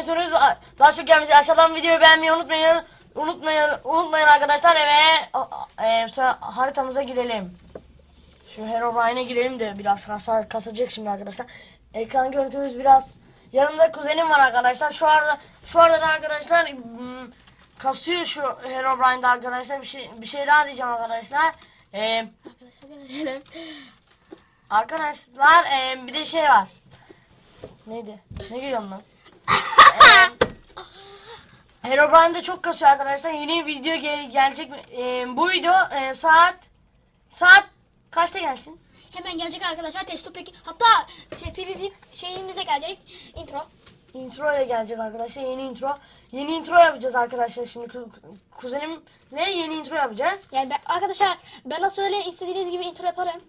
istiyorsanız daha çok gelmesi aşağıdan videoyu beğenmeyi unutmayın. Unutmayın, unutmayın arkadaşlar ve e, sonra haritamıza girelim. Şu Herobrine'e girelim de biraz hasar kasacak şimdi arkadaşlar. Ekran görüntümüz biraz yanımda kuzenim var arkadaşlar. Şu arada şu arada arkadaşlar hmm, kasıyor şu Herobrine'de arkadaşlar. Bir şey bir şey daha diyeceğim arkadaşlar. Eee Arkadaşlar eee, bir de şey var. Neydi? Ne gülüyorsun lan? Herobrine'de çok kasıyor arkadaşlar. Yeni video gel- gelecek. Eee, bu video eee, saat saat kaçta gelsin? Hemen gelecek arkadaşlar testo peki. Hatta şey, PvP şeyimiz de gelecek. Intro. Intro ile gelecek arkadaşlar. Yeni intro. Yeni intro yapacağız arkadaşlar. Şimdi ku- kuzenim ne yeni intro yapacağız. Yani ben, arkadaşlar bana söyle istediğiniz gibi intro yaparım.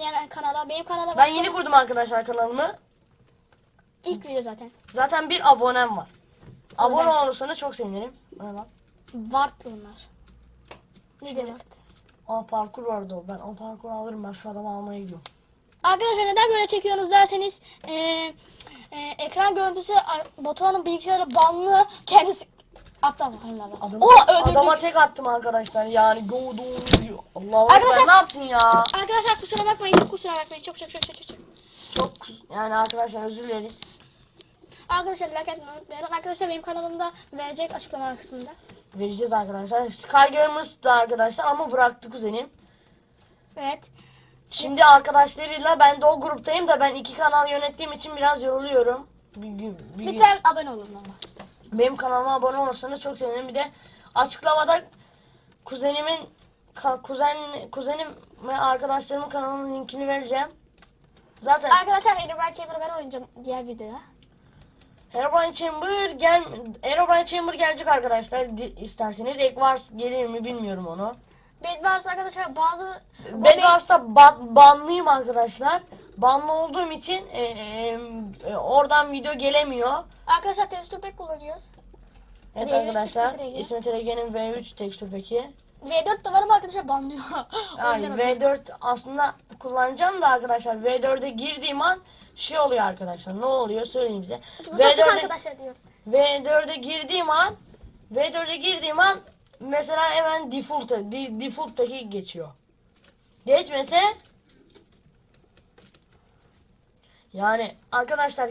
Yani kanala benim kanala Ben yeni kurdum arkadaşlar kanalımı. İlk video zaten. Zaten bir abonem var. Abone Ben- olursanız çok sevinirim. O ne lan? Vart bunlar. Ne demek? Aa parkur vardı o. Ben o parkuru alırım. Ben şu adamı almaya gidiyorum. Arkadaşlar neden böyle çekiyorsunuz derseniz eee e, ekran görüntüsü Batuhan'ın bilgisayarı banlı kendisi aptal Allah. Adam, O adama tek attım arkadaşlar. Yani go do diyor. Allah'ım Arkadaşlar- ne yaptın ya? Arkadaşlar kusura bakmayın. Kusura bakmayın. Çok çok çok çok çok. Çok yani arkadaşlar özür dileriz. Arkadaşlar like etmeyi unutmayın. Arkadaşlar benim kanalımda verecek açıklama kısmında. Vereceğiz arkadaşlar. Sky Gamers da arkadaşlar ama bıraktı kuzenim. Evet. Şimdi arkadaşlarıyla ben de o gruptayım da ben iki kanal yönettiğim için biraz yoruluyorum. Bir, bir gün- Lütfen abone olun ama. Benim kanalıma abone olursanız çok sevinirim. Bir de açıklamada kuzenimin kuzen kuzenim ve arkadaşlarımın kanalının linkini vereceğim. Zaten Arkadaşlar Herobrine Chamber'ı ben oynayacağım diğer videoda. Herobrine Chamber gel Herobrine Chamber gelecek arkadaşlar di- isterseniz. Ekvars gelir mi bilmiyorum onu. Bedwars arkadaşlar bazı Bedwars'ta ba- banlıyım arkadaşlar. Banlı olduğum için e, e, e, oradan video gelemiyor. Arkadaşlar Testopek kullanıyoruz. Evet V3 arkadaşlar İsmet Ege. İsmet Ege'nin V3 tekstür peki. V4 de var ama arkadaşlar banlıyor. Ondan V4 aslında kullanacağım da arkadaşlar V4'e girdiğim an şey oluyor arkadaşlar. Ne oluyor söyleyeyim size. Bu da V4'e arkadaşlar diyor. V4'e girdiğim an V4'e girdiğim an mesela hemen default default'taki geçiyor. Geçmese yani arkadaşlar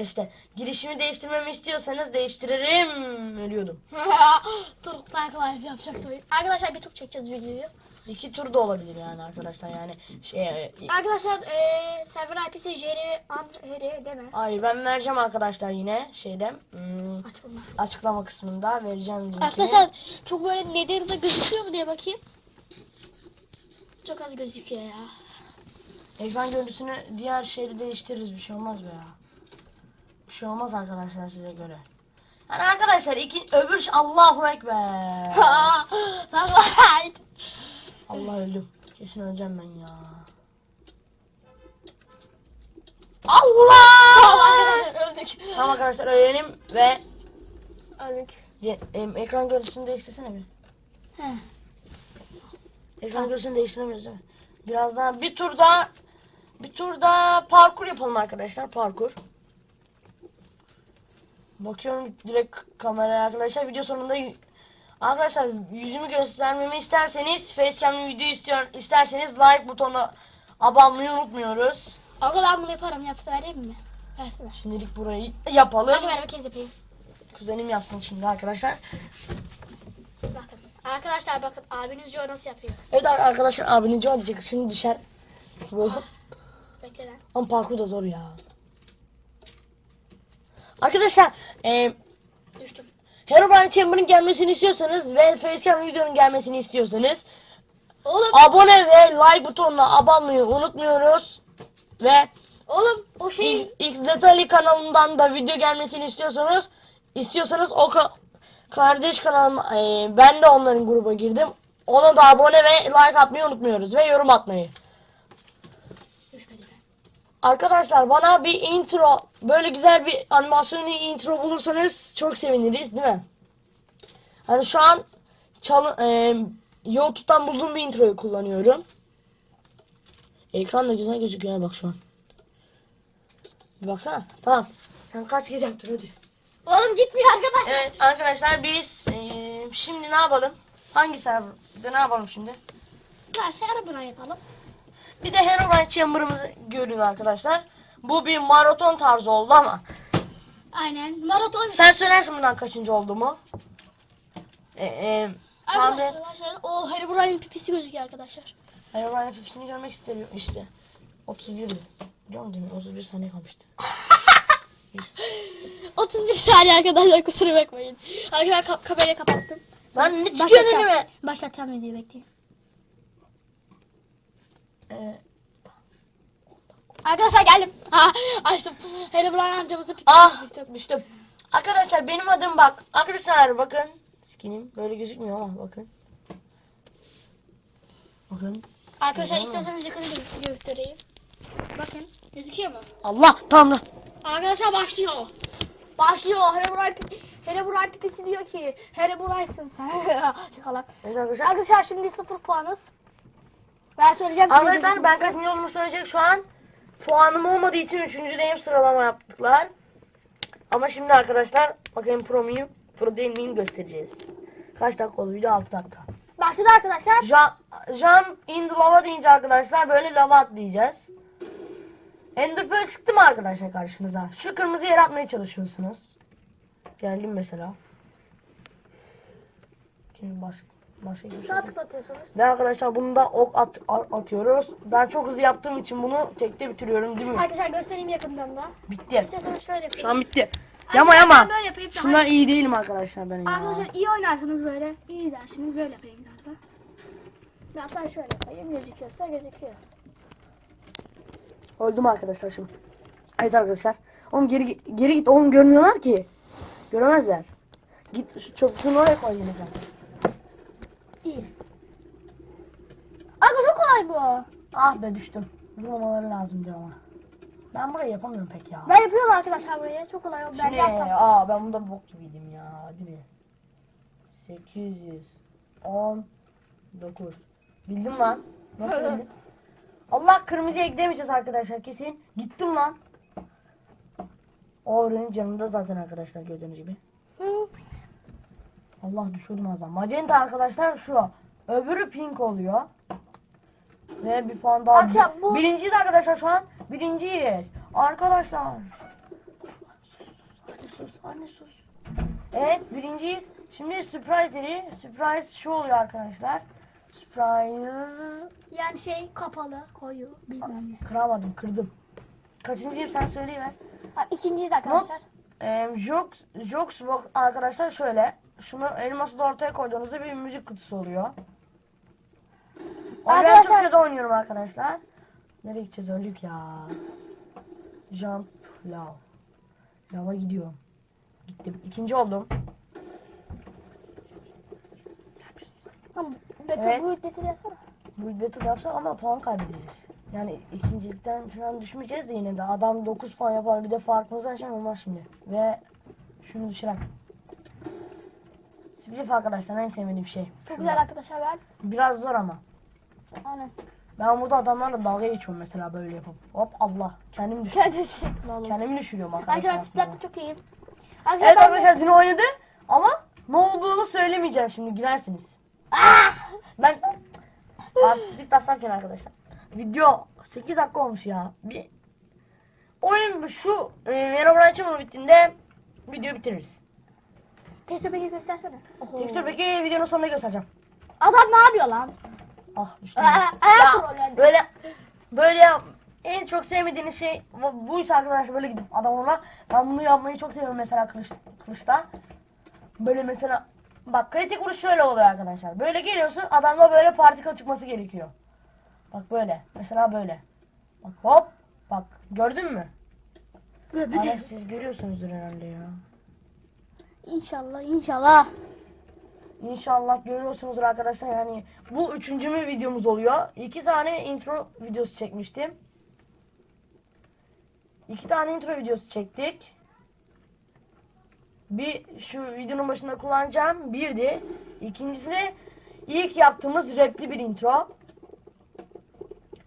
işte girişimi değiştirmemi istiyorsanız değiştiririm ölüyordum. Turuk Dark yapacak tabii. Arkadaşlar bir tur çekeceğiz videoyu. İki tur da olabilir yani arkadaşlar yani şey e, Arkadaşlar eee server IP'si JR Andre deme. Ay ben vereceğim arkadaşlar yine şeyde hmm, Açılma. açıklama kısmında vereceğim linkini. Arkadaşlar çok böyle nedeninde gözüküyor mu diye bakayım. Çok az gözüküyor ya. Ekran görüntüsünü diğer şeyde değiştiririz bir şey olmaz be ya. Bir şey olmaz arkadaşlar size göre. Yani arkadaşlar iki öbür ş- Allahu ekber. Allah öldüm. Kesin öleceğim ben ya. Allah! öldük. Tamam arkadaşlar ölelim ve Öldük. Em, ekran görüntüsünü değiştirsene bir. Heh. Ekran görüntüsünü değiştiremiyoruz değil mi? Biraz daha bir tur daha bir tur daha parkur yapalım arkadaşlar parkur. Bakıyorum direkt kameraya arkadaşlar video sonunda arkadaşlar yüzümü göstermemi isterseniz facecam'lı video istiyor isterseniz like butonu abonmayı unutmuyoruz. Aga ben bunu yaparım. Yapsa vereyim mi? Versene. Şimdilik burayı yapalım. Hadi ver bakayım yapayım. Kuzenim yapsın şimdi arkadaşlar. Bakın. Arkadaşlar bakın abiniz diyor nasıl yapıyor. Evet ar- arkadaşlar abinin cevap diyecek şimdi düşer. Bu. Bekle lan. Ama parkur da zor ya. Arkadaşlar e, Düştüm. Herobrine Chamber'ın gelmesini istiyorsanız ve Facecam videonun gelmesini istiyorsanız Oğlum. abone ve like butonuna abonmayı unutmuyoruz. Ve Oğlum o şey. X, X Detali kanalından da video gelmesini istiyorsanız istiyorsanız o ka- kardeş kanalım e, ben de onların gruba girdim. Ona da abone ve like atmayı unutmuyoruz ve yorum atmayı. Arkadaşlar bana bir intro böyle güzel bir animasyonlu intro bulursanız çok seviniriz değil mi? Hani şu an çalı, e, YouTube'dan bulduğum bir introyu kullanıyorum. Ekran da güzel gözüküyor bak şu an. Bir baksana. Tamam. Sen kaç gece yaptın hadi. Oğlum gitmiyor arkadaşlar. Evet arkadaşlar biz eee, şimdi ne yapalım? Hangi serverda ne yapalım şimdi? Ver her buna yapalım. Bir de Herobrine Chamber'ımızı görün arkadaşlar. Bu bir maraton tarzı oldu ama. Aynen. Maraton. Sen söylersin bundan kaçıncı olduğumu. Ee, e, tahmin- Arkadaşlar. O Herobrine'in pipisi gözüküyor arkadaşlar. Herobrine hepsini görmek istiyorum işte. 31 mi? Biliyor musun? 31 saniye kalmıştı. 31 saniye arkadaşlar kusura bakmayın. Arkadaşlar ka- kamerayı kapattım. Lan ne çıkıyor Başlatacağım. önüme? Başlatacağım videoyu bekleyin. Ee, Arkadaşlar geldim. Ha, açtım. Herobrine amcamızın pipisi ah düştüm. Arkadaşlar benim adım bak. Arkadaşlar bakın. Skinim böyle gözükmüyor ama bakın. Bakın. Arkadaşlar Güzel mi? istiyorsanız yakın gö- göstereyim. Bakın gözüküyor mu? Allah Tanrı. Arkadaşlar başlıyor. Başlıyor. Herobrine pipi, Herobrine pipisi diyor ki Herobrine'sın sen. Evet arkadaşlar. Arkadaşlar şimdi sıfır puanız. Ben size Arkadaşlar ben kaçıncı olduğumu söyleyecek şu an. Puanım olmadığı için üçüncüdeyim sıralama yaptılar. Ama şimdi arkadaşlar bakayım pro muyum? Pro değil miyim göstereceğiz. Kaç dakika oldu video? 6 dakika. Başladı arkadaşlar. Jump, jump in the lava deyince arkadaşlar böyle lava atlayacağız. Ender Pearl çıktı mı arkadaşlar karşınıza? Şu kırmızı yer atmaya çalışıyorsunuz. Geldim mesela. Şimdi baş, başka bir şey. Sağ tıklatıyorsunuz. Ve arkadaşlar bunu da ok at, at- atıyoruz. Ben çok hızlı yaptığım için bunu tekte bitiriyorum değil mi? Arkadaşlar göstereyim yakından da. Bitti. İsterseniz şöyle Şu yapayım. an bitti. Yama yama. Ben böyle yapayım. daha Şundan iyi değilim arkadaşlar benim ya. Arkadaşlar iyi oynarsınız böyle. iyi izlersiniz böyle yapayım da. Biraz daha şöyle yapayım. Gözüküyorsa gözüküyor. Öldüm arkadaşlar şimdi. Evet arkadaşlar. Oğlum geri geri git. Oğlum görmüyorlar ki. Göremezler. Git şu çöpünü oraya koy yine sen. İyi. Aga çok kolay bu. Ah be düştüm. Vurmamaları lazımdı ama. Ben burayı yapamıyorum pek ya. Ben yapıyorum arkadaşlar burayı. Çok kolay. Ben Şimdi yaptım. aa ben bunda bok gibiydim ya. Hadi bir. 819. Bildim lan. Nasıl bildim? Allah kırmızıya gidemeyeceğiz arkadaşlar kesin. Gittim lan. O öğrenin canında zaten arkadaşlar gördüğünüz gibi. Allah düşürdüm az daha. Magenta arkadaşlar şu. Öbürü pink oluyor. Ve bir puan daha. Akşam bu- Birinciyiz arkadaşlar şu an. Birinciyiz. Arkadaşlar. Sus, sus, anne sus. Evet birinciyiz. Şimdi surprise'leri. Surprise şu oluyor arkadaşlar. Surprise. Yani şey kapalı koyu bilmem ne. Kıramadım kırdım. Kaçıncıyım sen söyleyiver. İkinciyiz arkadaşlar. Ee, Jox, Jox Box arkadaşlar şöyle. Şunu elması da ortaya koyduğunuzda bir müzik kutusu oluyor. Onu ben Arkadaşlar- Türkçe'de oynuyorum arkadaşlar. Nereye gideceğiz öldük ya. Jump Lav. Lava gidiyorum. Gittim. İkinci oldum. Tamam. Betül Evet. bu ücreti yapsana. Bu battle yapsak ama puan kaybederiz. Yani ikincilikten falan düşmeyeceğiz de yine de. Adam 9 puan yapar bir de farkımız şey olmaz şimdi. Ve şunu düşürem. Splif arkadaşlar en sevmediğim şey. Çok Şurada. güzel arkadaşlar ben. Biraz zor ama. Aynen. Ben burada adamlarla dalga geçiyorum mesela böyle yapıp. Hop Allah. Kendim düşürüyorum. Kendi. Vallahi. Kendimi düşürüyorum arkadaşlar. Arkadaşlar çok iyiyim. Evet Arkadaşlar ben- arkadaşlar dün oynadı ama ne olduğunu söylemeyeceğim şimdi girersiniz. Ah! Ben artistlik tasarken arkadaşlar. Video 8 dakika olmuş ya. Bir oyun şu e, Herobrine Chamber bittiğinde video bitiririz. Testo peki göstersene. Tekstür peki videonun sonunda göstereceğim. Adam ne yapıyor lan? Ah ayak Ya, böyle böyle en çok sevmediğiniz şey bu- buysa arkadaşlar böyle gidip adam olmak. Ben bunu yapmayı çok seviyorum mesela kılıç, kılıçta. Böyle mesela bak kritik vuruş şöyle oluyor arkadaşlar. Böyle geliyorsun adamda böyle particle çıkması gerekiyor. Bak böyle. Mesela böyle. Bak hop. Bak gördün mü? Hani siz görüyorsunuzdur herhalde ya. İnşallah inşallah. İnşallah görüyorsunuzdur arkadaşlar yani bu üçüncü mü videomuz oluyor. İki tane intro videosu çekmiştim. İki tane intro videosu çektik. Bir şu videonun başında kullanacağım birdi. İkincisi de ilk yaptığımız rapli bir intro.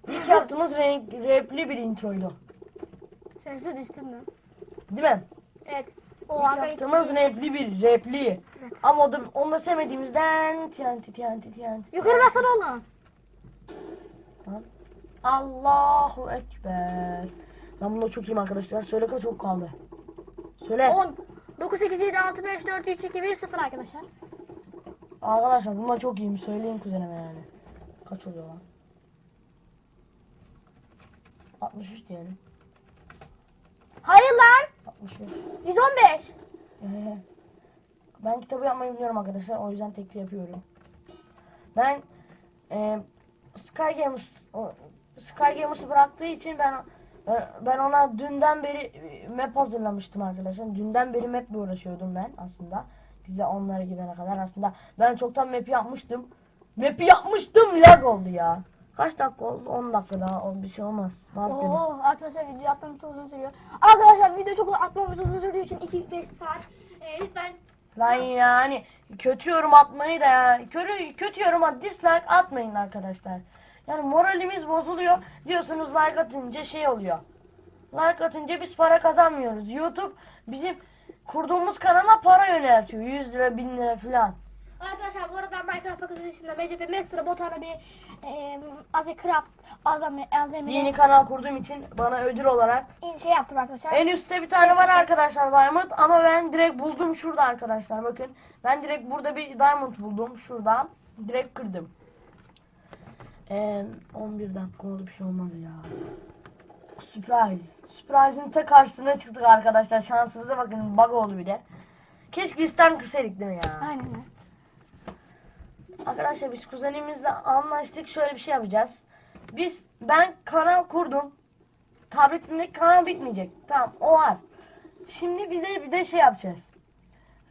İlk yaptığımız renk, rapli bir introydu. Sesi düştün mü? Değil mi? Evet. Yaptığımız repli bir repli. Ama o da, onu da sevmediğimizden TNT TNT TNT. Yukarı baksana onu. Allahu Ekber. Ben bunda çok iyiyim arkadaşlar. Söyle kaç ok kaldı. Söyle. 10. 9, 8, 7, 6, 5, 4, 3, 2, 1, 0 arkadaşlar. Arkadaşlar bunda çok iyiyim. Söyleyeyim kuzenime yani. Kaç oluyor lan? 63 diyelim. Hayır lan. 61. 115. Ee, ben kitabı yapmayı biliyorum arkadaşlar. O yüzden tekli yapıyorum. Ben e, Sky Gamers o- Sky Gamers'ı bıraktığı için ben e, ben ona dünden beri e, map hazırlamıştım arkadaşlar. Dünden beri map'le uğraşıyordum ben aslında. Bize onlara gidene kadar aslında ben çoktan map'i yapmıştım. Map'i yapmıştım lag oldu ya. Kaç dakika oldu? 10 dakika daha. O bir şey olmaz. Ne yapıyorsun? Oo, arkadaşlar video atmam çok uzun sürüyor. Arkadaşlar video çok atmamız uzun sürdüğü için 2-5 saat. Ee, lütfen Lan yani kötü yorum atmayı da ya kötü, kötü yoruma dislike atmayın arkadaşlar. Yani moralimiz bozuluyor diyorsunuz like atınca şey oluyor. Like atınca biz para kazanmıyoruz. YouTube bizim kurduğumuz kanala para yöneltiyor. 100 lira 1000 lira falan. Minecraft Fakültesi'nde MCP Master'a botana bir e, Aze Craft azami azami Yeni kanal kurduğum için bana ödül olarak şey yaptım arkadaşlar. en üstte bir tane var arkadaşlar Diamond ama ben direkt buldum şurada arkadaşlar bakın. Ben direkt burada bir Diamond buldum şurada. Direkt kırdım. Ee, 11 dakika oldu bir şey olmadı ya. Surprise. Surprise'ın ta karşısına çıktık arkadaşlar. Şansımıza bakın bug oldu bir de. Keşke üstten kırsaydık değil mi ya? Aynen. Arkadaşlar biz kuzenimizle anlaştık. Şöyle bir şey yapacağız. Biz ben kanal kurdum. Tabletimdeki kanal bitmeyecek. Tamam o var. Şimdi bize bir de şey yapacağız.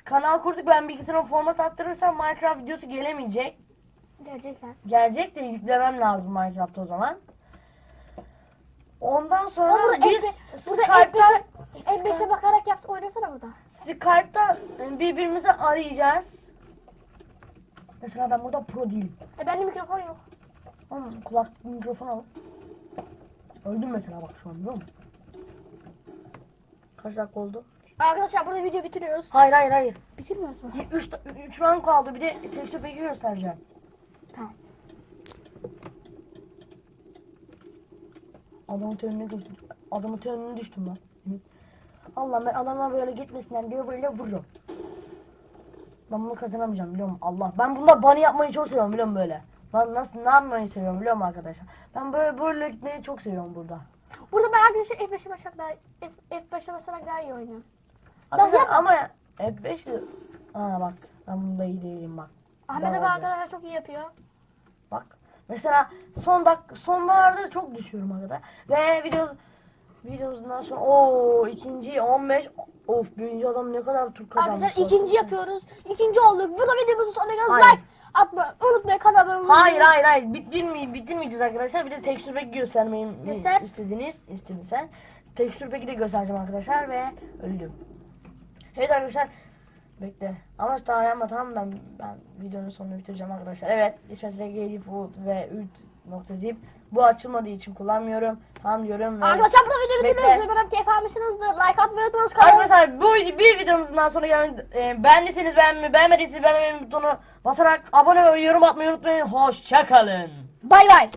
Kanal kurduk ben bilgisayarıma format attırırsam Minecraft videosu gelemeyecek. Gerçekten. Gelecek de yüklemem lazım Minecraft o zaman. Ondan sonra burada biz F- burada Skype'da F5'e bakarak yaptı oynasana burada. Skype'da birbirimizi arayacağız. Mesela ben burada pro değilim. E bende mikrofon yok. Oğlum kulak mikrofon al. Öldüm mesela bak şu an biliyor musun? Kaç dakika oldu? Arkadaşlar burada video bitiriyoruz. Hayır hayır hayır. Bitirmiyoruz mu? 3 3 round kaldı bir de tekstür peki göstereceğim. Tamam. Adamın önüne düştüm. Adamın önüne düştüm lan. Allah ben adamlar böyle gitmesinler diye böyle vuruyorum. Ben bunu kazanamayacağım biliyor musun? Allah. Ben bunda bunny yapmayı çok seviyorum biliyor musun böyle? Ben nasıl ne yapmayı seviyorum biliyor musun arkadaşlar? Ben böyle böyle gitmeyi çok seviyorum burada. Burada ben arkadaşlar F5'e basarak daha F5'e basarak daha iyi oynuyorum. Arkadaşlar ama F5 Aa bak ben bunda iyi değilim bak. Ahmet abi arkadaşlar çok iyi yapıyor. Bak. Mesela son dak sonlarda çok düşüyorum arkadaşlar. Ve video videosundan sonra o ikinci 15 of birinci adam ne kadar tur kazanmış. Arkadaşlar ikinci yapıyoruz. İkinci olduk. Burada videomuzun sonuna geldik. Like atma. Unutmayın kanalıma. Hayır hayır hayır bitirmeyeceğiz, bitirmeyeceğiz arkadaşlar. Bir de tekstür peki göstermeyi Göster. istediniz, istedin sen. Tekstür peki de göstereceğim arkadaşlar ve öldüm. Evet arkadaşlar bekle. Ama daha yapma tamam ben ben videonun sonunu bitireceğim arkadaşlar. Evet İsmet RG Food ve 3.zip bu açılmadığı için kullanmıyorum. Tamam diyorum ve Arkadaşlar burada video Bekle. bitiriyoruz. Umarım keyif almışsınızdır. Like atmayı unutmayınız. Arkadaşlar bu bir videomuzun daha sonra gelen e, beğendiyseniz beğenmeyi beğenmediyseniz beğenmeyi butonu basarak abone ve yorum atmayı unutmayın. Hoşçakalın. bay bay.